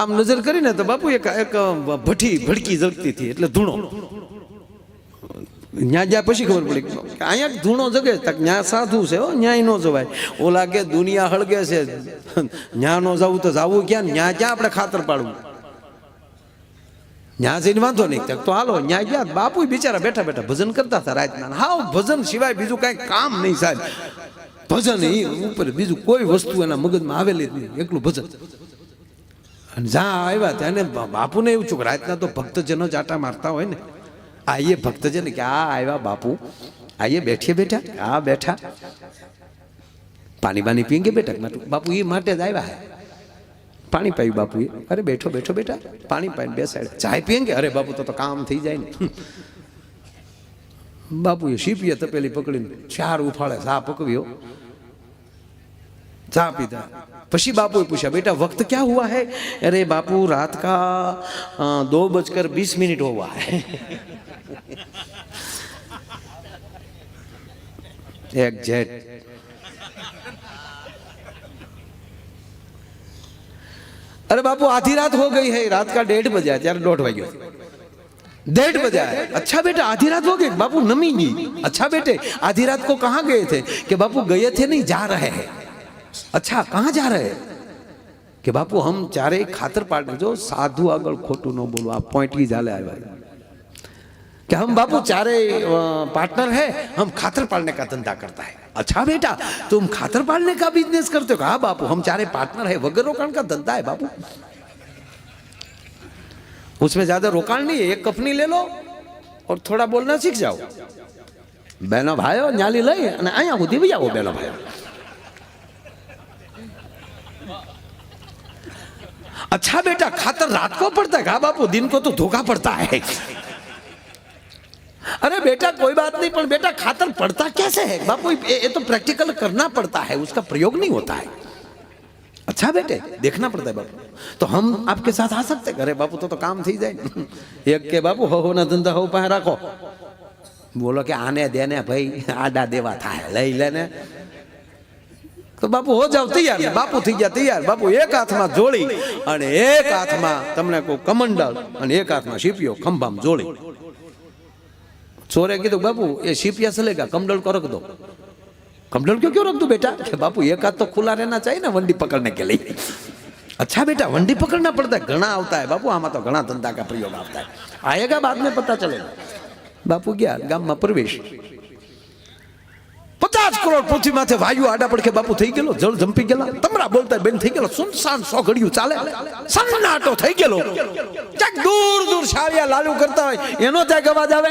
આમ નજર કરીને તો બાપુ એક એક ભઠી ભડકી જગતી હતી, એટલે ધૂણો. ન્યા જ્યાં પછી ખબર પડી અહીંયા ધૂણો જગે તક ન્યા સાધુ છે, હો, ન્યાય નો જવાય. ઓલા કે દુનિયા હળગે છે. ન્યા નો જવું તો જવું ક્યાં? ન્યા ક્યાં આપણે ખાતર પાડવું? ન્યા જઈને વાંધો નહીં. તો હાલો, ન્યા ગયા. બાપુ બિચારા બેઠા બેઠા ભજન કરતા હતા રાતના. હાવ ભજન સિવાય બીજું કાંઈ કામ નહીં સાહેબ. ભજન એ ઉપર બીજું કોઈ વસ્તુ એના મગજમાં આવેલી જ નહીં. એકલું ભજન. અને જા આવ્યા ત્યાં એને બાપુને એવું છું કે રાતના તો ભક્તજનો ચાટા મારતા હોય ને. આઈએ ભક્તજન કે આ આવ્યા બાપુ. આઈએ બેઠીએ બેઠા. આ બેઠા. પાણી બાની પીંગે બેઠા? બાપુ, એ માટે જ આવ્યા હે. પાણી પાયું બાપુએ અરે, બેઠો બેઠો, બેઠા. પાણી પાઈને બેસાડે ચાય પીએંગે? અરે, બાપુ, તો તો કામ થઈ જાય ને. બાપુએ શીપીએ તપેલી પકડીને ચાર ઉફાળે સા પકવ્યો. ચા पीता પછી બાપુએ પૂછा बेटा वक्त क्या हुआ है अरे बापू रात का अ, दो बजकर बीस मिनट हुआ है एक जेट अरे बापू आधी रात हो गई है रात का डेढ़ बजा ત્યારે દોઢ વાગ્યો डेढ़ बजा है अच्छा बेटा आधी रात हो गई बापू नमी नहीं अच्छा बेटे आधी रात को कहाँ गए थे कि बापू गए थे नहीं जा रहे हैं अच्छा कहाँ जा रहे हैं કે બાપુ હમ ચારે ખાતર પાડને જો સાધુ આગળ ખોટું ન બોલવું આ પોઈન્ટ કી ચાલે આવ્યા कि हम बापू चारे पार्टनर है हम खातर पालने का धंधा करता है अच्छा बेटा तुम खातर पालने का बिजनेस करते हो हाँ बापू हम चारे पार्टनर है वगैरह रोकाण का धंधा है बापू उसमें ज्यादा रोकाण नहीं है एक कफनी ले लो और थोड़ा बोलना सीख जाओ बहनों भाइयों न्याली लई અને અહીંયા સુધી બી આવો બહેનો ભાઈઓ अच्छा बेटा खातर रात को पड़ता है हाँ बापू दिन को तो धोखा पड़ता है अरे बेटा कोई बात नहीं पर बेटा खातर पड़ता कैसे है बापू ये ये तो प्रैक्टिकल करना पड़ता है उसका प्रयोग नहीं होता है अच्छा बेटे देखना पड़ता है बापू तो हम आपके साथ आ सकते हैं? अरे बापू तो तो काम थी जाए एक के बापू हो हो ना धंधा हो पाए રાખો બોલો કે આને દેને ભાઈ આડા દેવા થાય લઈ લેને તો બાપુ હો જાવ તૈયાર. બાપુ થઈ ગયા તૈયાર. બાપુ એક હાથમાં જોડી અને એક હાથમાં તમને કહું કમંડલ અને એક હાથમાં શીપિયો ખંભામ જોડી ચોરે કીધું બાપુ એ શીપિયા સલેગા કમંડળ કો રખ દો? કમંડળ ક્યો ક્યો રખ દો બેટા? કે બાપુ એક હાથ તો ખુલા રહેના ચાહીએ ને વંડી પકડને કે લઈ. અચ્છા બેટા વંડી પકડના પડતા ઘણા આવતા હે બાપુ આમાં તો ઘણા ધંધા કા પ્રયોગ આવતા હે. આયેગા બાદ મેં પતા ચલે બાપુ ગયા ગામમાં પ્રવેશ. કરોડ પૃથ્વી માથે વાયુ આડા પડખે બાપુ થઈ ગયેલો, જળ જંપી ગયેલા. તમારા બોલતા બેન થઈ ગયેલો, સુનસાન સો ઘડિયું ચાલે. સન્નાટો થઈ ગયેલો. ક્યાંક દૂર દૂર છાળિયા લાલુ કરતા હોય, એનો ત્યાં અવાજ આવે?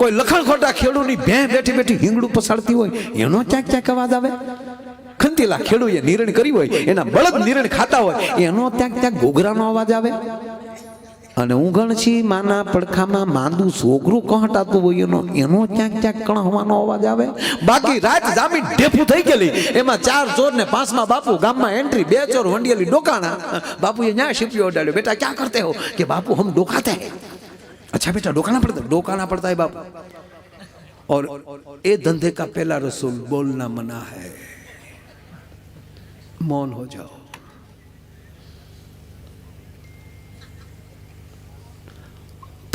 કોઈ લખણ ખોટા ખેડૂની ભે બેઠી બેઠી હિંગડું પસાડતી હોય, એનો ક્યાંક ક્યાંક અવાજ આવે? ખંતીલા ખેડૂએ નિર્ણય કરી હોય, એના બળદ નિર્ણય ખાતા હોય, એનો ત્યાં ક્યાંક ઘોઘરાનો અવાજ આવે? અને ઊંઘણછી માના પડખામાં માંદું છોકરું કહટાતું હોય એનો એનો ક્યાંક ક્યાંક કણહવાનો અવાજ આવે બાકી રાત જામીન ઢેફું થઈ ગયેલી એમાં ચાર ચોર ને પાંચમા બાપુ ગામમાં એન્ટ્રી બે ચોર વંડિયેલી ડોકાણા બાપુએ ન્યા શીપ્યો અડાડ્યો બેટા ક્યાં કરતે હો કે બાપુ હમ ડોકાતે हैं अच्छा बेटा डोकाना पड़ता है डोकाना पड़ता है बाप और ये धंधे का पहला रसूल बोलना मना है मौन हो जाओ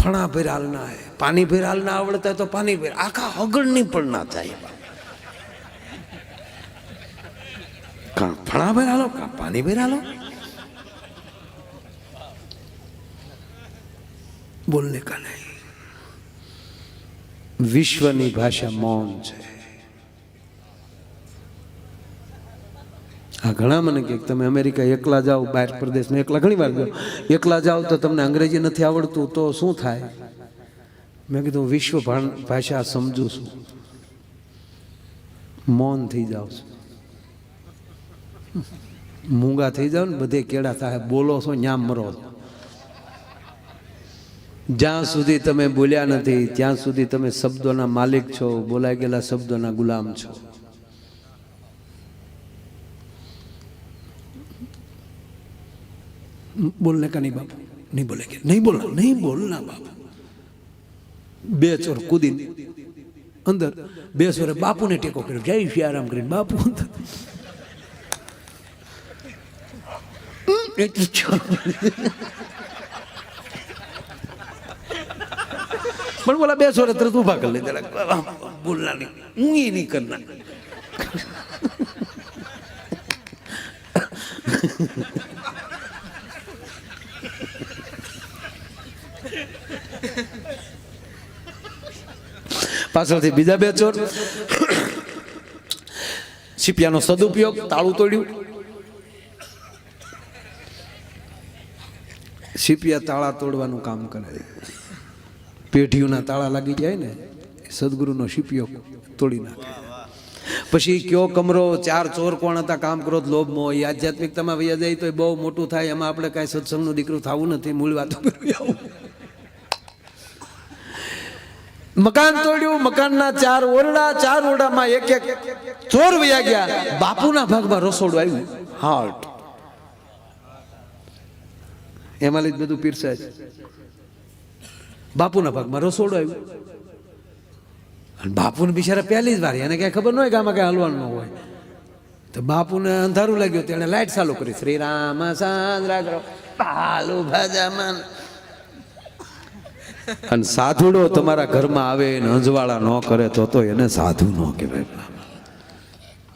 ફણા ભેર હાલના હે. પાણી ભેર હાલના આવડતા તો પાણી ભેર આખા હગડની પણ ના થાય. કાં ફણા ભેર હાલો પાણી ભેર બોલને કા નહીં વિશ્વની ભાષા મૌન છે. આ ઘણા મને કે તમે અમેરિકા એકલા જાઓ, બહાર પ્રદેશમાં એકલા, ઘણી વાર જાઓ. એકલા જાઓ તો તમને અંગ્રેજી નથી આવડતું, તો શું થાય? મેં કીધું, વિશ્વ ભાષા સમજુ છું. મૌન થઈ જાઓ છું. મૂંગા થઈ જાઓ ને, બધે કેળા થાય. બોલો છો, ન્યામ મરો છો. જ્યાં સુધી તમે બોલ્યા નથી, ત્યાં સુધી તમે શબ્દોના માલિક છો, બોલાઈ ગયેલા શબ્દોના ગુલામ છો. બોલને કા નહીં બાપુ? નહીં બોલે કે? નહીં બોલના? નહીં બોલના બાપુ. બે ચોર કૂદી અંદર બે ચોરે બાપુને ટેકો કર્યો. જય આરામ કરીને બાપુ અંદર. પણ બોલા, બે સોરે તરત ઊભા કરી લીધા. બોલના નહીં. હું એ નહીં કરના પાછળથી બીજા બે ચોર. સિપિયાનો સદુપયોગ, તાળું તોડ્યું. સિપિયા તાળા તોડવાનું કામ કરે. પેઢીઓના તાળા લાગી જાય ને સદગુરુનો શિપિયો તોડી નાખે. પછી કયો કમરો, ચાર ચોર કોણ હતા, કામ કરો લોભ મોહ એ આધ્યાત્મિકતામાં વૈયા જાય તો એ બહુ મોટું થાય. એમાં આપણે કાંઈ સત્સંગનું દીકરું થવું નથી, મૂળ વાત કરવી આવું. મકાન તોડ્યું મકાનના ચાર ઓરડા ચાર ઓરડામાં એક એક ચોર વયા ગયા. બાપુના ભાગમાં રસોડું આવ્યું. હાર્ટ એમાં લઈ બધું પીરસાય બાપુના ભાગમાં રસોડું આવ્યું. અને બાપુને બિચારા પહેલી જ વાર એને ક્યાંય ખબર ન હોય કે આમાં કઈ હલવાનું હોય. તો બાપુને અંધારું લાગ્યું તેણે લાઇટ ચાલુ કરી. શ્રી રામ સાંદ્રા કરો. પાલુ ભજામન. અને સાધુડો તમારા ઘરમાં આવે ને અંજવાળા ન કરે તો તો એને સાધુ ન કહેવાય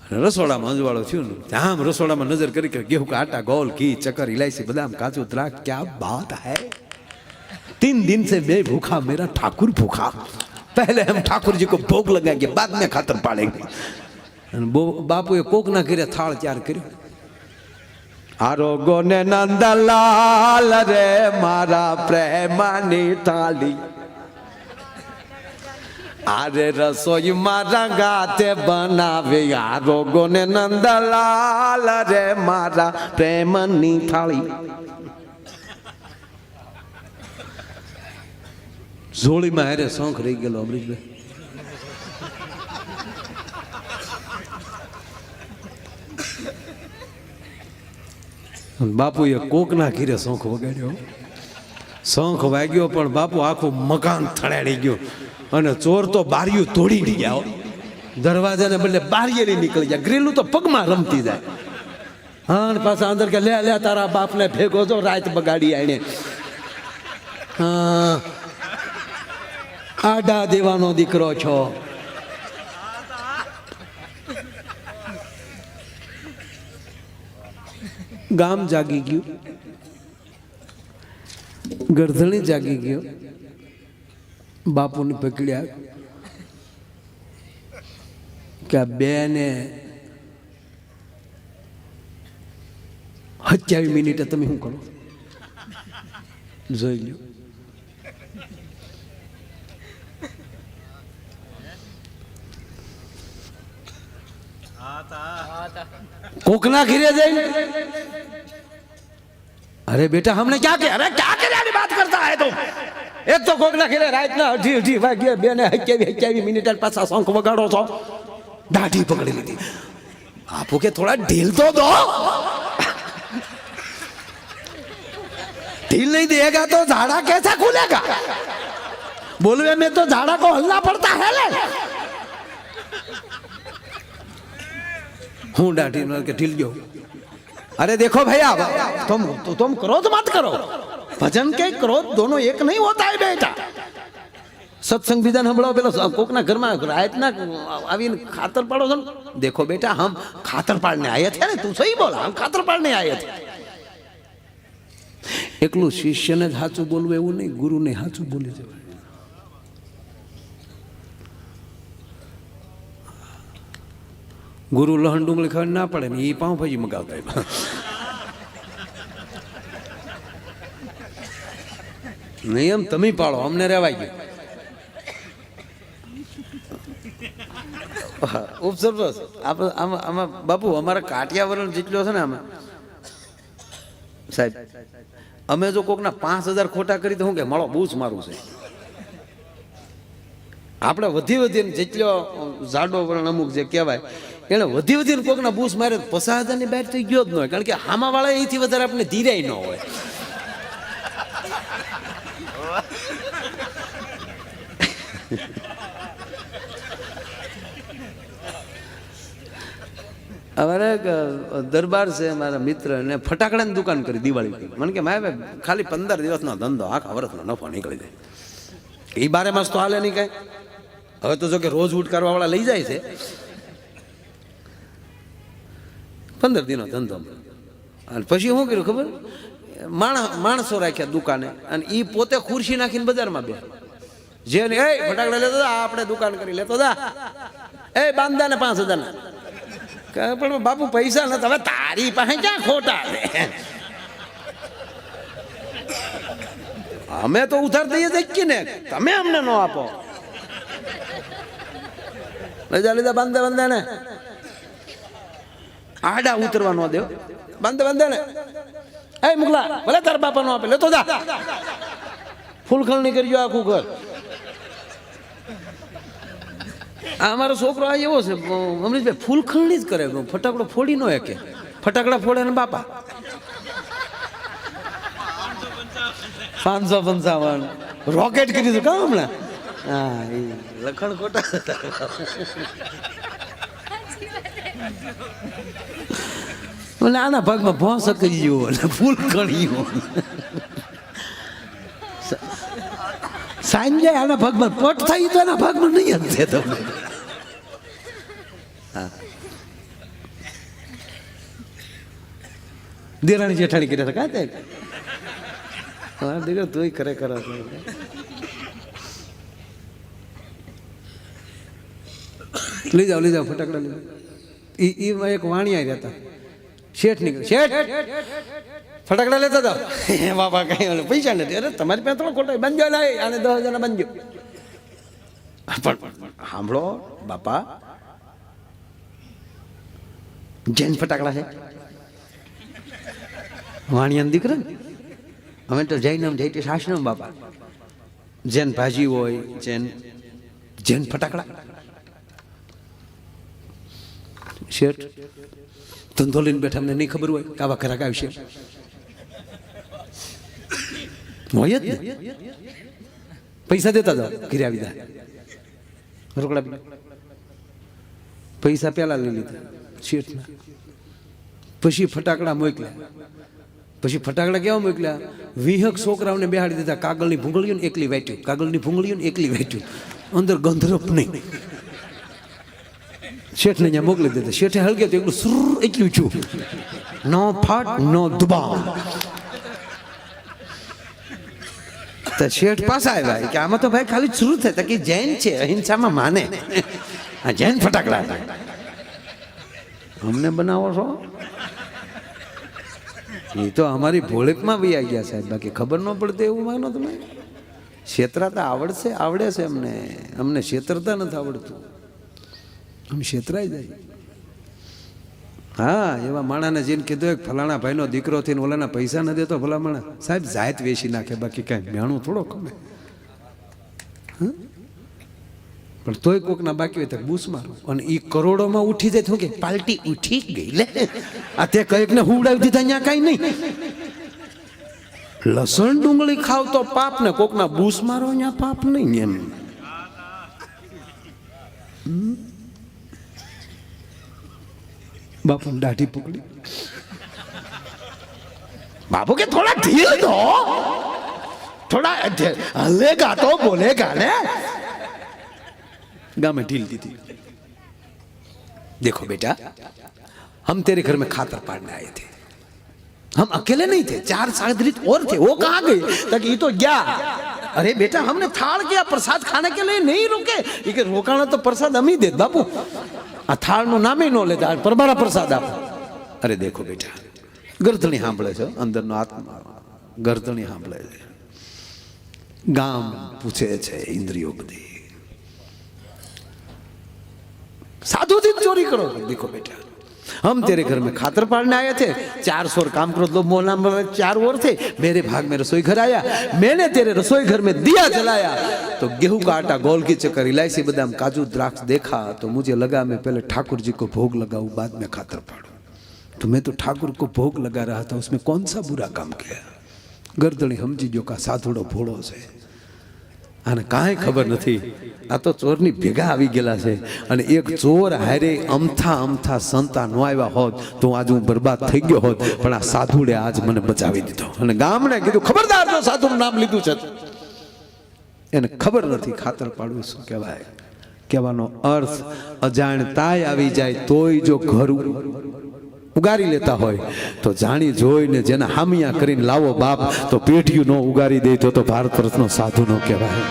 અને રસોડામાં અંજવાળો થયું ને આમ રસોડામાં નજર કરી કે ગેહું का आटा गोल घी चक्कर इलायची बादाम काजू द्राक्ष क्या बात है तीन दिन से मैं भूखा मेरा ठाकुर भूखा पहले हम ठाकुर जी को भोग लगाएंगे बाद में खातर पाड़ेंगे અને બો- બાપુએ કોકના ઘરે થાળ ચાર કર્યો આરોગો ને નંદલાલ રે મારા પ્રેમાની થાળી આરે રસોઈ મારા ગાતે બનાવે. આરોગો ને નંદલાલ રે મારા પ્રેમની થાળી. જોડીમાં હારે શોખ રહી ગયેલો અમરીશભાઈ. બાપુએ કોકના ઘીરે શોખ વગાડ્યો. શોખ વાગ્યો પણ બાપુ આખું મકાન થડાડી ગયું. અને ચોર તો બારીયું તોડી ગયા. દરવાજાને બદલે બારીએ નીકળી જાય ગ્રીલું તો પગમાં રમતી જાય. હા પાછા અંદર કે, લે લે, તારા બાપને ભેગો જો, રાત બગાડી આણે આડા દેવાનો દીકરો છો. ગામ જાગી ગયું. ગરધણી જાગી ગયો. બાપુને પકડ્યા. કે આ બેને સત્યાવીસ મિનિટે તમે શું કરો? જોઈ લ્યો. કોકના ઘીરે જઈ અરે બેટા હમને ક્યાં કે અરે ક્યાં કર્યાની વાત કરતા હે તું? એક તો કોકના ઘીરે રાતના અઢી અઢી વાગ્યે બે ને હક્યાવી હક્યાવી મિનિટ પાછા શંખ વગાડો છો. દાઢી પકડી લીધી. આપો કે થોડા ઢીલ તો દો. ઢીલ નહીં દેગા તો ઝાડા કેસા ખુલેગા બોલવે મેં તો ઝાડા કો હલના પડતા હે हूँ डांटी न के ढील गयो अरे देखो भैया तुम तो तुम क्रोध मत करो भजन के क्रोध दोनों एक नहीं होता है बेटा સત્સંગ બીજાને સંભળાવો પેલો કોકના ઘરમાં રાતના આવીને ખાતર પાડો છો ને દેખો બેટા હમ ખાતર પાડને આયા થયા ને તું સહી બોલ હમ ખાતર પાડને આયા થયા એકલું શિષ્યને જ સાચું બોલવું એવું નહીં ગુરુને સાચું બોલી જવાય ગુરુ લહણ ડુંગળી ખાવા ના પડે ને એ પાઉંભાજી મગાવતા નહીં એમ તમે પાડો, અમને રેવાય ગયું. આમાં આમાં, બાપુ, અમારા કાઠિયાવાડ જેટલો છે ને આમાં. સાહેબ, અમે જો કોકના પાંચ હજાર ખોટા કરી તો હું કે મળો બહુ જ મારું છે. આપણે વધી વધીને જેટલો જાડો વરણ અમુક જે કહેવાય એને વધી વધીને કોકના બૂસ મારે પચાસ હજારની બહાર થઈ ગયો જ ન હોય. કારણ કે હામા વાળા અહીંથી વધારે આપણે ધીરાય ન હોય. અમારે દરબાર છે મારા મિત્ર ને ફટાકડાની દુકાન કરી દિવાળી. મને કે ભાઈ, ખાલી પંદર દિવસનો ધંધો, આખા વર્ષનો નફો નીકળી જાય. એ બારે માસ તો હાલે નહીં કાંઈ. હવે તો જો કે રોજ ઉઠ કરવા લઈ જાય છે. પંદર દિનો ધંધો અને પછી શું કર્યું ખબર? માણસ માણસો રાખ્યા દુકાને અને એ પોતે ખુરશી નાખીને બજારમાં બે જે એ, ફટાકડા લેતો હતા આપણે દુકાન કરી લેતો હતા એ બાંધા ને પાંચ હજાર પણ બાપુ, પૈસા નથી. હવે તારી પાસે ક્યાં ખોટા અમે તો ઉધાર દઈએ દેખી ને તમે અમને ન આપો. રજા લીધા બાંધા બાંધા ને. આડા ઉતરવા ન દેવ બાંધે બાંધે ને. એ મુગલા, ભલે તાર બાપા નો આપે. લેતો જા. ફૂલખલણી કરજો આખું ઘર. આ અમારો છોકરો આ એવો છે અમરીશભાઈ ફૂલખલણી જ કરે. ફટાકડો ફોડી નો કે ફટાકડા ફોડે ને બાપા. પાંચસો પંચાવન. રોકેટ કરી દીધું કામ હમણાં? હા એ લખણ ખોટા મને આના ભાગમાં ભો કરી ગયો એટલે ફૂલ કણ્યો સાંજે આના ભાગમાં પટ થાય તો એના ભાગમાં નહીં અંતે તમને દેરાણી જેઠાણી કર્યા હતા કાંઈ હા દીકરો તું કરે કર લઈ જાઓ લઈ જાઓ ફટાકડા લઈ જાઓ ઈ ઈમાં એક વાણિયા રહેતા શેઠ નીકળે. શેઠ! ફટાકડા લેતા હતા. એ બાપા કઈ પૈસા નથી. અરે તમારી પાસે થોડો ખોટા બંધો લાય આને દસ હજાર બંધો પણ સાંભળો, બાપા. જૈન ફટાકડા છે. વાણિયાના દીકરા? અમે તો જૈનમ જૈતે શાસનમ બાપા. જૈન ભાજી હોય, જૈન જૈન ફટાકડા. શેઠ ધંધો લઈને બેઠા અમને નહીં ખબર હોય કે આવા ખરાક આવશે હોય જ પૈસા દેતા જાઓ, ઘરે આવી જાય રોકડા પૈસા પેલા લઈ લીધા, શેઠના. પછી ફટાકડા મોકલ્યા. પછી ફટાકડા કેવા મોકલ્યા? વિહક છોકરાઓને બેહાડી દીધા, કાગળની ભૂંગળીઓ ને એકલી વાંચ્યું, કાગળની ભૂંગળીઓ ને એકલી વાંચ્યું. અંદર ગંધરપ નહીં. શેઠને જ્યાં મોકલી દીધા શેઠે હળગે તો એકલું સુર એટલું છું નો ફાટ નો દુબાણ તો શેઠ પાછા આવ્યા કે આમાં તો ભાઈ ખાલી શરૂ થાય કે જૈન છે અહિંસામાં માને આ જૈન ફટાકડા. અમને બનાવો છો એ તો અમારી ભોળેકમાં બી આવી ગયા સાહેબ બાકી ખબર ન પડતી એવું માનો તમે છેતરાતા આવડશે આવડે છે અમને અમને છેતરતા નથી આવડતું આમ છેતરાઈ જાય. હા, એવા માણાને જેને કીધું કે ફલાણા ભાઈનો દીકરો થઈને ઓલાના પૈસા ન દેતો ભલા માણા. સાહેબ, જાત વેચી નાખે, બાકી કાંઈ મેણું થોડો હં? પણ તોય કોકના બાકી હોય તો બૂસ મારો અને એ કરોડોમાં ઉઠી જાય શું કે, પાલટી ઉઠી ગઈ લે. આ તે કંઈકને હુવડાવી દીધા અહીંયા કાંઈ નહીં. લસણ ડુંગળી ખાવ તો પાપ ને કોકના બૂસ મારો અહીંયા પાપ નહીં એમ. બાપુ દાઢી પકડી બાપુ કે થોડા ઢીલ દો થોડા ઢે- હલેગા તો બોલેગા ને गांव में ढील दी थी देखो बेटा हम तेरे घर में खातर पाड़ने आए थे हम अकेले नहीं थे चार सागरित और थे वो कहाँ गए तक ये तो गया अरे बेटा हमने थाल किया प्रसाद खाने के लिए नहीं रुके ये कि रोकाना तो प्रसाद हम ही दे बापू આ થાળનું નામે ન લેતા પરમારા પ્રસાદ આપો. અરે દેખો બેટા, ગરધણી સાંભળે છે, અંદરનો આત્મા, ગરધણી સાંભળે છે. ગામ પૂછે છે, ઇન્દ્રિયો બધી. સાધુથી ચોરી કરો, દેખો બેટા. हम तेरे घर में खातर पाड़ने आए थे। चार सौ काम करो दो मोहल्ला में चार और थे। मेरे भाग में रसोई घर आया। मैंने तेरे रसोई घर में दिया जलाया। तो गेहूँ का आटा, गोल की चक्कर, इलायची बदाम, काजू, द्राक्ष देखा तो मुझे लगा मैं पहले ठाकुर जी को भोग लगाऊ, बाद में खातर पाड़ू। तो मैं तो ठाकुर को भोग लगा रहा था, उसमें कौन सा बुरा काम किया? गर्दनी हम जी जो का साधुड़ो भोड़ो से। આને કાંઈ ખબર નથી. આ તો ચોરની ભેગા આવી ગયેલા છે. અને એક ચોર હારે અમથા અમથા સંતા નો આવ્યા હોત તો આજ હું બરબાદ થઈ ગયો હોત, પણ આ સાધુડે આજ મને બચાવી દીધો. અને ગામને કીધું, ખબરદાર જો સાધુનું નામ લીધું છે. એને ખબર નથી ખાતર પાડવું શું કહેવાય. કહેવાનો અર્થ અજાણતાય આવી જાય તોય જો ઘર ઉગારી લેતા હોય. તો જાણી જોઈને જેને હામિયા કરીને લાવો બાપ, તો પેઢીઓ ન ઉગારી દે તો ભારત વર્ષનો સાધુ ન કહેવાય.